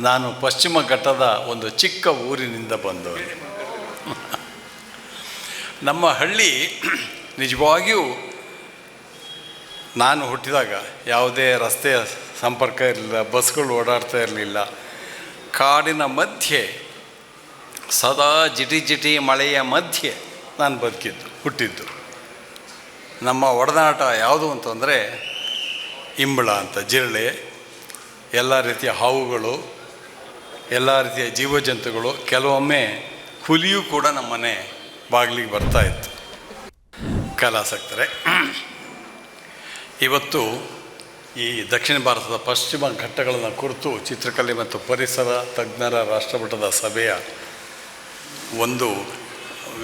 ನಾನು ಪಶ್ಚಿಮ ಘಟ್ಟದ ಒಂದು ಚಿಕ್ಕ ಊರಿನಿಂದ ಬಂದವನು. ನಮ್ಮ ಹಳ್ಳಿ ನಿಜವಾಗಿಯೂ ನಾನು ಹುಟ್ಟಿದಾಗ ಯಾವುದೇ ರಸ್ತೆಯ ಸಂಪರ್ಕ ಇರಲಿಲ್ಲ, ಬಸ್ಗಳು ಓಡಾಡ್ತಾ ಇರಲಿಲ್ಲ. ಕಾಡಿನ ಮಧ್ಯೆ, ಸದಾ ಜಿಟಿ ಜಿಟಿ ಮಳೆಯ ಮಧ್ಯೆ ನಾನು ಬದುಕಿದ್ದು, ಹುಟ್ಟಿದ್ದು. ನಮ್ಮ ಒಡನಾಟ ಯಾವುದು ಅಂತಂದರೆ, ಇಂಬಳ ಅಂತ, ಜಿರಳೆ, ಎಲ್ಲ ರೀತಿಯ ಹಾವುಗಳು ಎಲ್ಲ ರೀತಿಯ ಜೀವಜಂತುಗಳು ಕೆಲವೊಮ್ಮೆ ಹುಲಿಯೂ ಕೂಡ ನಮ್ಮನೆ ಬಾಗಿಲಿಗೆ ಬರ್ತಾ ಇತ್ತು. ಕಲಾಸಕ್ತರೆ. ಇವತ್ತು ಈ ದಕ್ಷಿಣ ಭಾರತದ ಪಶ್ಚಿಮ ಘಟ್ಟಗಳನ್ನು ಕುರಿತು ಚಿತ್ರಕಲೆ ಮತ್ತು ಪರಿಸರ ತಜ್ಞರ ರಾಷ್ಟ್ರಮಟ್ಟದ ಸಭೆಯ ಒಂದು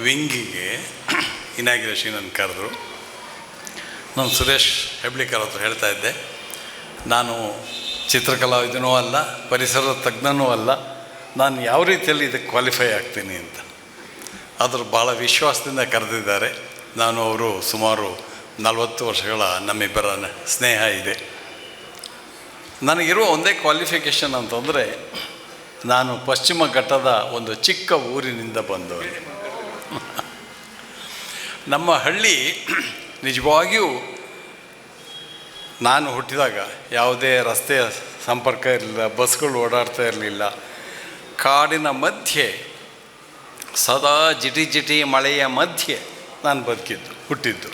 ವಿಂಗಿಗೆ ಇನಾಗ್ರೇಷನ್ ಕರೆದ್ರು. ನಾನು ಸುರೇಶ್ ಹೆಬ್ಳಿಕರ್ ಹತ್ರ ಹೇಳ್ತಾ ಇದ್ದೆ. ನಾನು ಚಿತ್ರಕಲಾವಿದನೂ ಅಲ್ಲ, ಪರಿಸರ ತಜ್ಞನೂ ಅಲ್ಲ. ನಾನು ಯಾವ ರೀತಿಯಲ್ಲಿ ಇದಕ್ಕೆ ಕ್ವಾಲಿಫೈ ಆಗ್ತೀನಿ ಅಂತ. ಆದರೂ ಭಾಳ ವಿಶ್ವಾಸದಿಂದ ಕರೆದಿದ್ದಾರೆ. ನಾನು ಅವರು ಸುಮಾರು ನಲವತ್ತು ವರ್ಷಗಳ ನಮ್ಮಿಬ್ಬರ ಸ್ನೇಹ ಇದೆ. ನನಗಿರುವ ಒಂದೇ ಕ್ವಾಲಿಫಿಕೇಷನ್ ಅಂತಂದರೆ, ನಾನು ಪಶ್ಚಿಮ ಘಟ್ಟದ ಒಂದು ಚಿಕ್ಕ ಊರಿನಿಂದ ಬಂದವನು. ನಮ್ಮ ಹಳ್ಳಿ ನಿಜವಾಗಿಯೂ ನಾನು ಹುಟ್ಟಿದಾಗ ಯಾವುದೇ ರಸ್ತೆಯ ಸಂಪರ್ಕ ಇರಲಿಲ್ಲ, ಬಸ್ಗಳು ಓಡಾಡ್ತಾ ಇರಲಿಲ್ಲ. ಕಾಡಿನ ಮಧ್ಯೆ, ಸದಾ ಜಿಟಿ ಜಿಟಿ ಮಳೆಯ ಮಧ್ಯೆ ನಾನು ಬದುಕಿದ್ದು, ಹುಟ್ಟಿದ್ದು.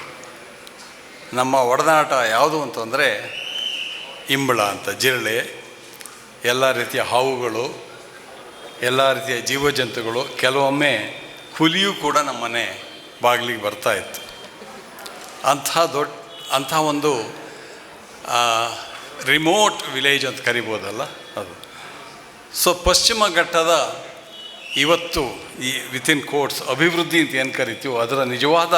ನಮ್ಮ ಒಡನಾಟ ಯಾವುದು ಅಂತಂದರೆ ಇಂಬಳ ಅಂತ, ಜಿರಳೆ, ಎಲ್ಲ ರೀತಿಯ ಹಾವುಗಳು, ಎಲ್ಲ ರೀತಿಯ ಜೀವಜಂತುಗಳು, ಕೆಲವೊಮ್ಮೆ ಹುಲಿಯೂ ಕೂಡ ನಮ್ಮನೆ ಬಾಗಿಲಿಗೆ ಬರ್ತಾ ಇತ್ತು. ಅಂಥ ದೊಡ್ಡ, ಅಂಥ ಒಂದು ರಿಮೋಟ್ ವಿಲೇಜ್ ಅಂತ ಕರಿಬೋದಲ್ಲ ಅದು. ಸೊ ಪಶ್ಚಿಮ ಘಟ್ಟದ ಇವತ್ತು ಈ ವಿತಿನ್ ಕೋರ್ಟ್ಸ್ ಅಭಿವೃದ್ಧಿ ಅಂತ ಏನು ಕರಿತೀವೋ ಅದರ ನಿಜವಾದ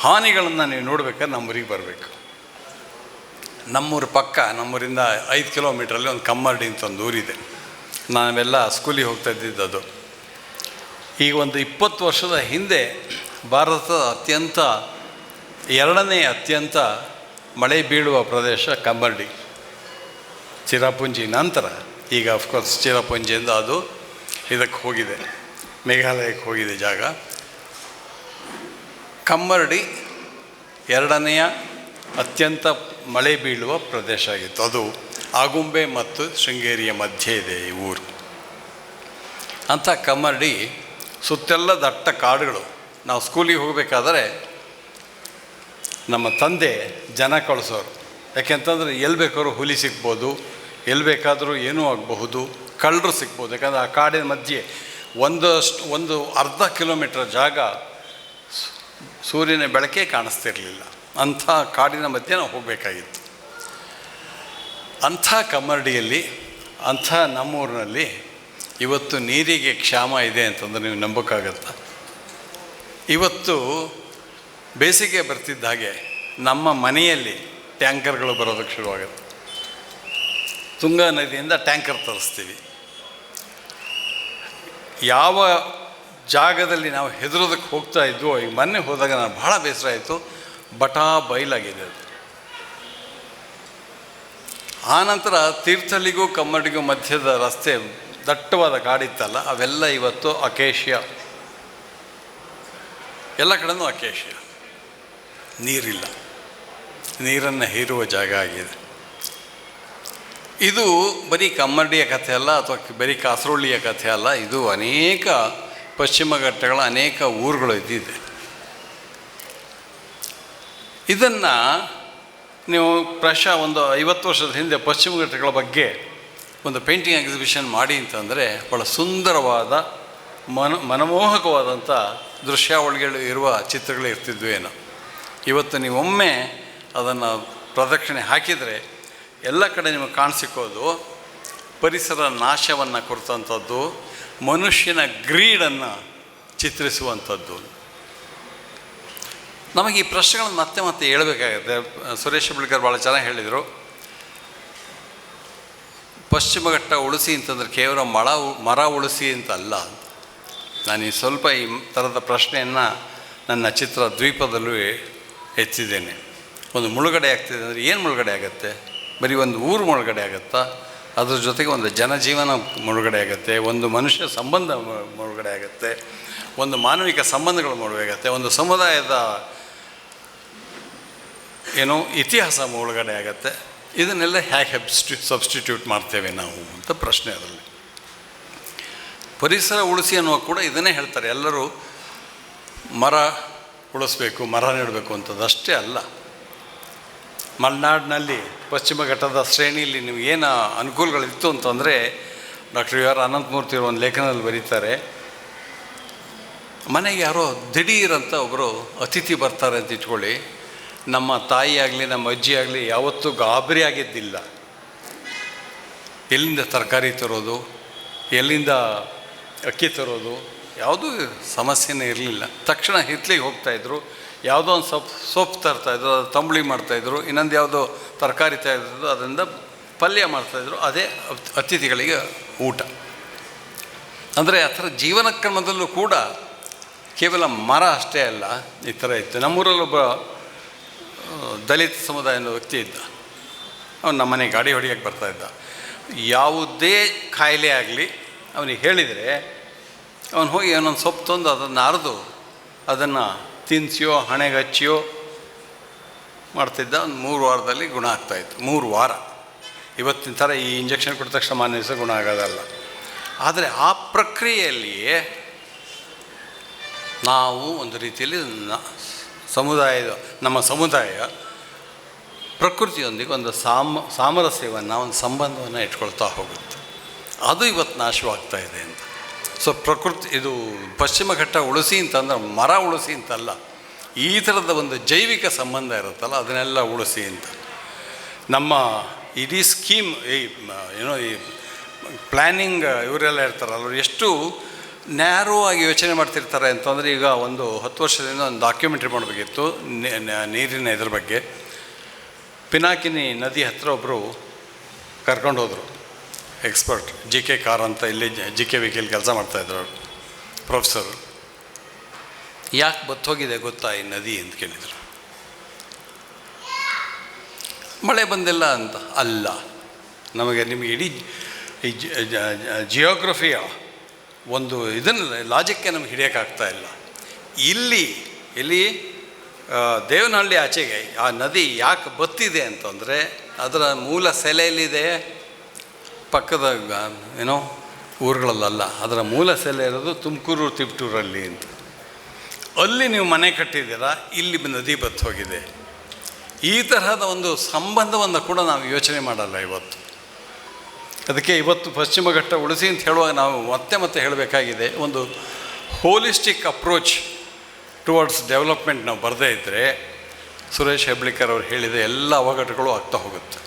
ಹಾನಿಗಳನ್ನು ನೀವು ನೋಡ್ಬೇಕಾದ್ರೆ ನಮ್ಮೂರಿಗೆ ಬರಬೇಕು. ನಮ್ಮೂರ ಪಕ್ಕ, ನಮ್ಮೂರಿಂದ ಐದು ಕಿಲೋಮೀಟ್ರಲ್ಲಿ ಒಂದು ಕಮ್ಮರ್ಡಿ ಅಂತ ಒಂದು ಊರಿದೆ. ನಾವೆಲ್ಲ ಸ್ಕೂಲಿಗೆ ಹೋಗ್ತಾ ಇದ್ದಿದ್ದು ಅದು. ಈಗ ಒಂದು ಇಪ್ಪತ್ತು ವರ್ಷದ ಹಿಂದೆ ಭಾರತದ ಅತ್ಯಂತ ಎರಡನೇ ಅತ್ಯಂತ ಮಳೆ ಬೀಳುವ ಪ್ರದೇಶ ಕಮ್ಮರ್ಡಿ ಚಿರಾಪುಂಜಿ ನಂತರ, ಈಗ ಅಫ್ಕೋರ್ಸ್ ಚಿರಾಪುಂಜಿಯಿಂದ ಅದು ಇದಕ್ಕೆ ಹೋಗಿದೆ, ಮೇಘಾಲಯಕ್ಕೆ ಹೋಗಿದೆ ಜಾಗ. ಕಮ್ಮರ್ಡಿ ಎರಡನೆಯ ಅತ್ಯಂತ ಮಳೆ ಬೀಳುವ ಪ್ರದೇಶ ಆಗಿತ್ತು. ಅದು ಆಗುಂಬೆ ಮತ್ತು ಶೃಂಗೇರಿಯ ಮಧ್ಯೆ ಇದೆ ಈ ಊರು. ಅಂಥ ಕಮ್ಮರ್ಡಿ ಸುತ್ತೆಲ್ಲ ದಟ್ಟ ಕಾಡುಗಳು. ನಾವು ಸ್ಕೂಲಿಗೆ ಹೋಗಬೇಕಾದ್ರೆ ನಮ್ಮ ತಂದೆ ಜನ ಕಳಿಸೋರು. ಯಾಕೆಂತಂದರೆ ಎಲ್ಲಿ ಬೇಕಾದ್ರೂ ಹುಲಿ ಸಿಗ್ಬೋದು ಎಲ್ಲಿ ಬೇಕಾದರೂ ಏನೂ ಆಗಬಹುದು, ಕಳ್ಳರು ಸಿಗ್ಬೋದು. ಯಾಕಂದರೆ ಆ ಕಾಡಿನ ಮಧ್ಯೆ ಒಂದಷ್ಟು, ಒಂದು ಅರ್ಧ ಕಿಲೋಮೀಟ್ರ್ ಜಾಗ ಸೂರ್ಯನ ಬೆಳಕೇ ಕಾಣಿಸ್ತಿರಲಿಲ್ಲ. ಅಂಥ ಕಾಡಿನ ಮಧ್ಯೆ ನಾವು ಹೋಗಬೇಕಾಗಿತ್ತು. ಅಂಥ ಕಮ್ಮರಡಿಯಲ್ಲಿ, ಅಂಥ ನಮ್ಮೂರಿನಲ್ಲಿ ಇವತ್ತು ನೀರಿಗೆ ಕ್ಷಾಮ ಇದೆ ಅಂತಂದ್ರೆ ನೀವು ನಂಬೋಕ್ಕಾಗತ್ತಾ? ಇವತ್ತು ಬೇಸಿಗೆ ಬರ್ತಿದ್ದ ಹಾಗೆ ನಮ್ಮ ಮನೆಯಲ್ಲಿ ಟ್ಯಾಂಕರ್ಗಳು ಬರೋದಕ್ಕೆ ಶುರುವಾಗುತ್ತೆ. ತುಂಗಾ ನದಿಯಿಂದ ಟ್ಯಾಂಕರ್ ತರಿಸ್ತೀವಿ. ಯಾವ ಜಾಗದಲ್ಲಿ ನಾವು ಹೆದರೋದಕ್ಕೆ ಹೋಗ್ತಾ ಇದ್ವೋ, ಈಗ ಮೊನ್ನೆ ಹೋದಾಗ ನಾನು ಭಾಳ ಬೇಸರ ಆಯಿತು. ಬಟಾ ಬಯಲಾಗಿದೆ ಅದು. ಆನಂತರ ತೀರ್ಥಳ್ಳಿಗೂ ಕಮ್ಮಡಿಗೂ ಮಧ್ಯದ ರಸ್ತೆ ದಟ್ಟವಾದ ಕಾಡಿತ್ತಲ್ಲ ಅವೆಲ್ಲ ಇವತ್ತು ಅಕೇಶಿಯ ಎಲ್ಲ ಕಡೆನೂ ಅಕೇಶಿಯ ನೀರಿಲ್ಲ. ನೀರನ್ನು ಹೀರುವ ಜಾಗ ಆಗಿದೆ. ಇದು ಬರೀ ಕಮ್ಮಡಿಯ ಕಥೆ ಅಲ್ಲ, ಅಥವಾ ಬರೀ ಕಾಸರೊಳ್ಳಿಯ ಕಥೆ ಅಲ್ಲ, ಇದು ಅನೇಕ ಪಶ್ಚಿಮ ಘಟ್ಟಗಳ ಅನೇಕ ಊರುಗಳು ಇದ್ದಿದೆ. ಇದನ್ನು ನೀವು ಪ್ರಶ ಒಂದು ಐವತ್ತು ವರ್ಷದ ಹಿಂದೆ ಪಶ್ಚಿಮ ಘಟ್ಟಗಳ ಬಗ್ಗೆ ಒಂದು ಪೇಂಟಿಂಗ್ ಎಕ್ಸಿಬಿಷನ್ ಮಾಡಿ ಅಂತಂದರೆ ಭಾಳ ಸುಂದರವಾದ ಮನ ಮನಮೋಹಕವಾದಂಥ ದೃಶ್ಯಾವಳಿಗಳು ಇರುವ ಚಿತ್ರಗಳು ಏನೋ. ಇವತ್ತು ನೀವೊಮ್ಮೆ ಅದನ್ನು ಪ್ರದಕ್ಷಿಣೆ ಹಾಕಿದರೆ ಎಲ್ಲ ಕಡೆ ನಿಮಗೆ ಕಾಣಸಿಕ್ಕೋದು ಪರಿಸರ ನಾಶವನ್ನು ಕೊಡ್ತಂಥದ್ದು, ಮನುಷ್ಯನ ಗ್ರೀಡನ್ನು ಚಿತ್ರಿಸುವಂಥದ್ದು. ನಮಗೆ ಈ ಪ್ರಶ್ನೆಗಳನ್ನು ಮತ್ತೆ ಮತ್ತೆ ಹೇಳಬೇಕಾಗುತ್ತೆ ಸುರೇಶ್ ಬಿಳ್ಕರ್ ಭಾಳ ಚೆನ್ನಾಗಿ ಹೇಳಿದರು. ಪಶ್ಚಿಮ ಘಟ್ಟ ಉಳಿಸಿ ಅಂತಂದರೆ ಕೇವಲ ಮಳ ಮರ ಉಳಿಸಿ ಅಂತ ಅಲ್ಲ ನಾನು ಈ ಸ್ವಲ್ಪ ಈ ಥರದ ಪ್ರಶ್ನೆಯನ್ನು ನನ್ನ ಚಿತ್ರ ದ್ವೀಪದಲ್ಲೂ ಎತ್ತಿದ್ದೇನೆ ಒಂದು ಮುಳುಗಡೆ ಆಗ್ತಿದೆ ಅಂದರೆ ಏನು ಮುಳುಗಡೆ ಆಗುತ್ತೆ? ಬರೀ ಒಂದು ಊರು ಮುಳುಗಡೆ ಆಗುತ್ತಾ? ಅದ್ರ ಜೊತೆಗೆ ಒಂದು ಜನಜೀವನ ಮುಳುಗಡೆ ಆಗುತ್ತೆ, ಒಂದು ಮನುಷ್ಯ ಸಂಬಂಧ ಮುಳುಗಡೆ ಆಗುತ್ತೆ, ಒಂದು ಮಾನವಿಕ ಸಂಬಂಧಗಳು ಮುಳುಗಡೆ ಆಗುತ್ತೆ, ಒಂದು ಸಮುದಾಯದ ಏನು ಇತಿಹಾಸ ಮುಳುಗಡೆ ಆಗುತ್ತೆ. ಇದನ್ನೆಲ್ಲ ಹೇಗೆ ಸಬ್ಸ್ಟಿ ಸಬ್ಸ್ಟಿಟ್ಯೂಟ್ ಮಾಡ್ತೇವೆ ನಾವು ಅಂತ ಪ್ರಶ್ನೆ ಅದರಲ್ಲಿ. ಪರಿಸರ ಉಳಿಸಿ ಅನ್ನುವ ಕೂಡ ಇದನ್ನೇ ಹೇಳ್ತಾರೆ. ಎಲ್ಲರೂ ಮರ ಉಳಿಸ್ಬೇಕು, ಮರ ನೆಡಬೇಕು ಅಂತದಷ್ಟೇ ಅಲ್ಲ. ಮಲೆನಾಡಿನಲ್ಲಿ ಪಶ್ಚಿಮ ಘಟ್ಟದ ಶ್ರೇಣಿಯಲ್ಲಿ ನೀವು ಏನು ಅನುಕೂಲಗಳಿತ್ತು ಅಂತಂದರೆ ಡಾಕ್ಟರ್ ಯು ಆರ್ ಅನಂತಮೂರ್ತಿ ಒಂದು ಲೇಖನದಲ್ಲಿ ಬರೀತಾರೆ, ಮನೆಗೆ ಯಾರೋ ದಿಢೀರಂತ ಒಬ್ಬರು ಅತಿಥಿ ಬರ್ತಾರೆ ಅಂತ ಇಟ್ಕೊಳ್ಳಿ. ನಮ್ಮ ತಾಯಿ ಆಗಲಿ, ನಮ್ಮ ಅಜ್ಜಿ ಆಗಲಿ ಯಾವತ್ತೂ ಗಾಬರಿ ಆಗಿದ್ದಿಲ್ಲ. ಎಲ್ಲಿಂದ ತರಕಾರಿ ತರೋದು, ಎಲ್ಲಿಂದ ಅಕ್ಕಿ ತರೋದು ಯಾವುದೂ ಸಮಸ್ಯೆನೇ ಇರಲಿಲ್ಲ. ತಕ್ಷಣ ಹಿತ್ಲಿಗೆ ಹೋಗ್ತಾಯಿದ್ರು ಯಾವುದೋ ಒಂದು ಸೊಪ್ಪು ಸೊಪ್ಪು ತರ್ತಾಯಿದ್ರು ಅದು ತಂಬುಳಿ ಮಾಡ್ತಾಯಿದ್ರು ಇನ್ನೊಂದು ಯಾವುದೋ ತರಕಾರಿ ತಾಯಿದ್ರು ಅದರಿಂದ ಪಲ್ಯ ಮಾಡ್ತಾಯಿದ್ರು ಅದೇ ಅತ್- ಅತಿಥಿಗಳಿಗೆ ಊಟ. ಅಂದರೆ ಆ ಥರ ಜೀವನ ಕ್ರಮದಲ್ಲೂ ಕೂಡ ಕೇವಲ ಮರ ಅಷ್ಟೇ ಅಲ್ಲ, ಈ ಥರ ಇತ್ತು. ನಮ್ಮೂರಲ್ಲೊಬ್ಬ ದಲಿತ ಸಮುದಾಯದ ವ್ಯಕ್ತಿ ಇದ್ದ. ಅವನು ನಮ್ಮನೆ ಗಾಡಿ ಹೊಡಿಯೋಕ್ಕೆ ಬರ್ತಾಯಿದ್ದ ಯಾವುದೇ ಕಾಯಿಲೆ ಆಗಲಿ, ಅವನಿಗೆ ಹೇಳಿದರೆ ಅವನು ಹೋಗಿ ಏನೊಂದು ಸೊಪ್ಪು ತಂದು ಅದನ್ನು ಅರೆದು ಅದನ್ನು ತಿನ್ಸಿಯೋ ಹಣೆಗೆ ಹಚ್ಚಿಯೋ ಮಾಡ್ತಿದ್ದ, ಒಂದು ಮೂರು ವಾರದಲ್ಲಿ ಗುಣ ಆಗ್ತಾಯಿತ್ತು ಮೂರು ವಾರ. ಇವತ್ತಿನ ಥರ ಈ ಇಂಜೆಕ್ಷನ್ ಕೊಟ್ಟ ತಕ್ಷಣ ಮಾನ್ಯ ಗುಣ ಆಗೋದಲ್ಲ. ಆದರೆ ಆ ಪ್ರಕ್ರಿಯೆಯಲ್ಲಿಯೇ ನಾವು ಒಂದು ರೀತಿಯಲ್ಲಿ ಸಮುದಾಯದ, ನಮ್ಮ ಸಮುದಾಯ ಪ್ರಕೃತಿಯೊಂದಿಗೆ ಒಂದು ಸಾಮ, ಸಾಮರಸ್ಯವನ್ನು, ಒಂದು ಸಂಬಂಧವನ್ನು ಇಟ್ಕೊಳ್ತಾ ಹೋಗುತ್ತೆ. ಅದು ಇವತ್ತು ನಾಶವಾಗ್ತಾ ಇದೆ ಅಂತ. ಸೊ ಪ್ರಕೃತಿ ಇದು ಪಶ್ಚಿಮ ಘಟ್ಟ ಉಳಿಸಿ ಅಂತಂದ್ರೆ ಮರ ಉಳಿಸಿ ಅಂತಲ್ಲ ಈ ಥರದ ಒಂದು ಜೈವಿಕ ಸಂಬಂಧ ಇರುತ್ತಲ್ಲ, ಅದನ್ನೆಲ್ಲ ಉಳಿಸಿ ಅಂತ. ನಮ್ಮ ಇಡೀ ಸ್ಕೀಮ್ ಈ ಏನೋ ಈ ಪ್ಲ್ಯಾನಿಂಗ್ ಇವರೆಲ್ಲ ಇರ್ತಾರಲ್ಲ ಎಷ್ಟು ನ್ಯಾರೋ ಆಗಿ ಯೋಚನೆ ಮಾಡ್ತಿರ್ತಾರೆ ಅಂತಂದರೆ ಈಗ ಒಂದು ಹತ್ತು ವರ್ಷದಿಂದ ಒಂದು ಡಾಕ್ಯುಮೆಂಟ್ರಿ ಮಾಡಬೇಕಿತ್ತು ನೀರಿನ ಇದ್ರ ಬಗ್ಗೆ. ಪಿನಾಕಿನಿ ನದಿ ಹತ್ತಿರ ಒಬ್ಬರು ಕರ್ಕೊಂಡು ಹೋದರು ಎಕ್ಸ್ಪರ್ಟ್ ಜಿ ಕೆ ಕಾರ್ ಅಂತ ಇಲ್ಲಿ ಜಿ ಕೆ ವಿಕೆಲ್ ಕೆಲಸ ಮಾಡ್ತಾಯಿದ್ರು ಅವರು. ಪ್ರೊಫೆಸರ್. ಯಾಕೆ ಬತ್ತೋಗಿದೆ ಗೊತ್ತಾ ಈ ನದಿ ಅಂತ ಕೇಳಿದರು. ಮಳೆ ಬಂದಿಲ್ಲ ಅಂತ ಅಲ್ಲ. ನಮಗೆ ನಿಮಗೆ ಇಡೀ ಈ ಜಿಯೋಗ್ರಫಿಯ ಒಂದು ಇದನ್ನು ಲಾಜಿಕ್ಕೆ ನಮ್ಗೆ ಹಿಡಿಯೋಕ್ಕಾಗ್ತಾ ಇಲ್ಲ. ಇಲ್ಲಿ ಇಲ್ಲಿ ದೇವನಹಳ್ಳಿ ಆಚೆಗೆ ಆ ನದಿ ಯಾಕೆ ಬತ್ತಿದೆ ಅಂತಂದರೆ ಅದರ ಮೂಲ ಸೆಲೆಯಲ್ಲಿದೆ. ಪಕ್ಕದ ಏನೋ ಊರುಗಳಲ್ಲ ಅದರ ಮೂಲ ಸೆಲೆ ಇರೋದು ತುಮಕೂರು, ತಿಪ್ಟೂರಲ್ಲಿ ಅಂತ. ಅಲ್ಲಿ ನೀವು ಮನೆ ಕಟ್ಟಿದ್ದೀರಾ, ಇಲ್ಲಿ ನದಿ ಬತ್ತು ಹೋಗಿದೆ. ಈ ತರಹದ ಒಂದು ಸಂಬಂಧವನ್ನು ಕೂಡ ನಾವು ಯೋಚನೆ ಮಾಡಲ್ಲ ಇವತ್ತು. ಅದಕ್ಕೆ ಇವತ್ತು ಪಶ್ಚಿಮ ಘಟ್ಟ ಉಳಿಸಿ ಅಂತ ಹೇಳುವಾಗ ನಾವು ಮತ್ತೆ ಮತ್ತೆ ಹೇಳಬೇಕಾಗಿದೆ, ಒಂದು ಹೋಲಿಸ್ಟಿಕ್ ಅಪ್ರೋಚ್ ಟುವರ್ಡ್ಸ್ ಡೆವಲಪ್ಮೆಂಟ್ ನಾವು ಬರದೇ ಇದ್ದರೆ ಸುರೇಶ್ ಹೆಬ್ಳಿಕರ್ ಅವರು ಹೇಳಿದ ಎಲ್ಲ ಅವಘಡಗಳು ಆಗ್ತಾ ಹೋಗುತ್ತೆ.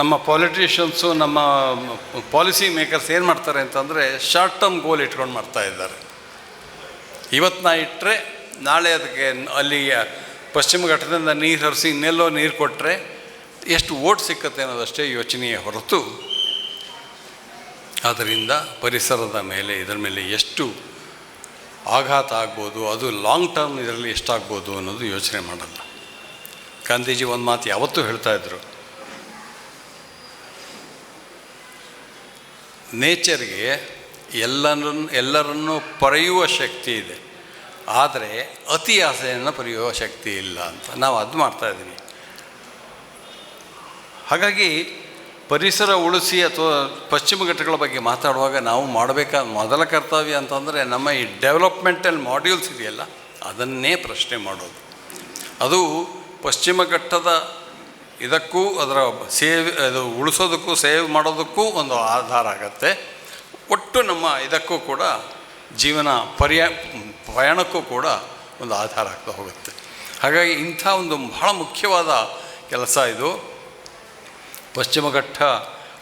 ನಮ್ಮ ಪಾಲಿಟಿಷಿಯನ್ಸು ನಮ್ಮ ಪಾಲಿಸಿ ಮೇಕರ್ಸ್ ಏನು ಮಾಡ್ತಾರೆ ಅಂತಂದರೆ ಶಾರ್ಟ್ ಟರ್ಮ್ ಗೋಲ್ ಇಟ್ಕೊಂಡು ಮಾಡ್ತಾ ಇದ್ದಾರೆ. ಇವತ್ತು ನಾ ಇಟ್ಟರೆ ನಾಳೆ ಅದಕ್ಕೆ ಅಲ್ಲಿ, ಪಶ್ಚಿಮ ಘಟ್ಟದಿಂದ ನೀರು ಹರಿಸಿ ಇನ್ನೆಲ್ಲೋ ನೀರು ಕೊಟ್ಟರೆ ಎಷ್ಟು ಓಟ್ ಸಿಕ್ಕತ್ತೆ ಅನ್ನೋದಷ್ಟೇ ಯೋಚನೆಯೇ ಹೊರತು ಅದರಿಂದ ಪರಿಸರದ ಮೇಲೆ, ಇದರ ಮೇಲೆ ಎಷ್ಟು ಆಘಾತ ಆಗ್ಬೋದು, ಅದು ಲಾಂಗ್ ಟರ್ಮ್ ಇದರಲ್ಲಿ ಎಷ್ಟಾಗ್ಬೋದು ಅನ್ನೋದು ಯೋಚನೆ ಮಾಡಲ್ಲ. ಗಾಂಧೀಜಿ ಒಂದು ಮಾತು ಯಾವತ್ತೂ ಹೇಳ್ತಾ ನೇಚರ್ಗೆ ಎಲ್ಲರನ್ನು ಎಲ್ಲರನ್ನೂ ಪರೆಯುವ ಶಕ್ತಿ ಇದೆ. ಆದರೆ ಅತಿ ಆಸೆಯನ್ನು ಪಡೆಯುವ ಶಕ್ತಿ ಇಲ್ಲ ಅಂತ ನಾವು ಅದು ಮಾಡ್ತಾಯಿದ್ದೀವಿ ಹಾಗಾಗಿ ಪರಿಸರ ಉಳಿಸಿ ಅಥವಾ ಪಶ್ಚಿಮ ಘಟ್ಟಗಳ ಬಗ್ಗೆ ಮಾತಾಡುವಾಗ ನಾವು ಮಾಡಬೇಕಾದ ಮೊದಲ ಕರ್ತವ್ಯ ಅಂತಂದರೆ ನಮ್ಮ ಈ ಡೆವಲಪ್ಮೆಂಟಲ್ ಮಾಡ್ಯೂಲ್ಸ್ ಇದೆಯಲ್ಲ, ಅದನ್ನೇ ಪ್ರಶ್ನೆ ಮಾಡೋದು. ಅದು ಪಶ್ಚಿಮ ಘಟ್ಟದ ಇದಕ್ಕೂ ಅದರ ಸೇವ್, ಅದು ಉಳಿಸೋದಕ್ಕೂ, ಸೇವ್ ಮಾಡೋದಕ್ಕೂ ಒಂದು ಆಧಾರ ಆಗತ್ತೆ. ಒಟ್ಟು ನಮ್ಮ ಇದಕ್ಕೂ ಕೂಡ ಜೀವನ ಪರ್ಯ ಪ್ರಯಾಣಕ್ಕೂ ಕೂಡ ಒಂದು ಆಧಾರ ಆಗ್ತಾ ಹೋಗುತ್ತೆ. ಹಾಗಾಗಿ ಇಂಥ ಒಂದು ಬಹಳ ಮುಖ್ಯವಾದ ಕೆಲಸ ಇದು. ಪಶ್ಚಿಮಘಟ್ಟ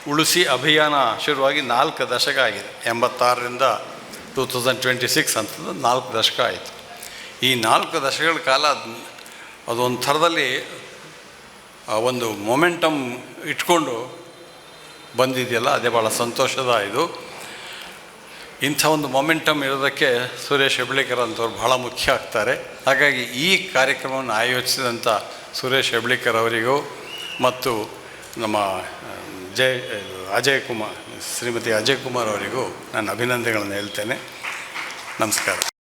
ಉಳಿಸಿ ಅಭಿಯಾನ ಶುರುವಾಗಿ ನಾಲ್ಕು ದಶಕ ಆಗಿದೆ. ಎಂಬತ್ತಾರರಿಂದ ಟೂ ತೌಸಂಡ್ ಟ್ವೆಂಟಿ ಸಿಕ್ಸ್ ಅಂತಂದು ನಾಲ್ಕು ದಶಕ ಆಯಿತು. ಈ ನಾಲ್ಕು ದಶಕಗಳ ಕಾಲ ಅದ್- ಅದೊಂದು ಥರದಲ್ಲಿ ಒಂದು ಮೊಮೆಂಟಮ್ ಇಟ್ಕೊಂಡು ಬಂದಿದೆಯಲ್ಲ, ಅದೇ ಭಾಳ ಸಂತೋಷದ ಇದು. ಇಂಥ ಒಂದು ಮೊಮೆಂಟಮ್ ಇರೋದಕ್ಕೆ ಸುರೇಶ್ ಹೆಬ್ಳಿಕರ್ ಅಂತವ್ರು ಬಹಳ ಮುಖ್ಯ ಆಗ್ತಾರೆ. ಹಾಗಾಗಿ ಈ ಕಾರ್ಯಕ್ರಮವನ್ನು ಆಯೋಜಿಸಿದಂಥ ಸುರೇಶ್ ಹೆಬ್ಳಿಕರ್ ಅವರಿಗೂ ಮತ್ತು ನಮ್ಮ ಜಯ್, ಅಜಯ್ ಕುಮಾರ್, ಶ್ರೀಮತಿ ಅಜಯ್ ಕುಮಾರ್ ಅವರಿಗೂ ನಾನು ಅಭಿನಂದನೆಗಳನ್ನು ಹೇಳ್ತೇನೆ. ನಮಸ್ಕಾರ.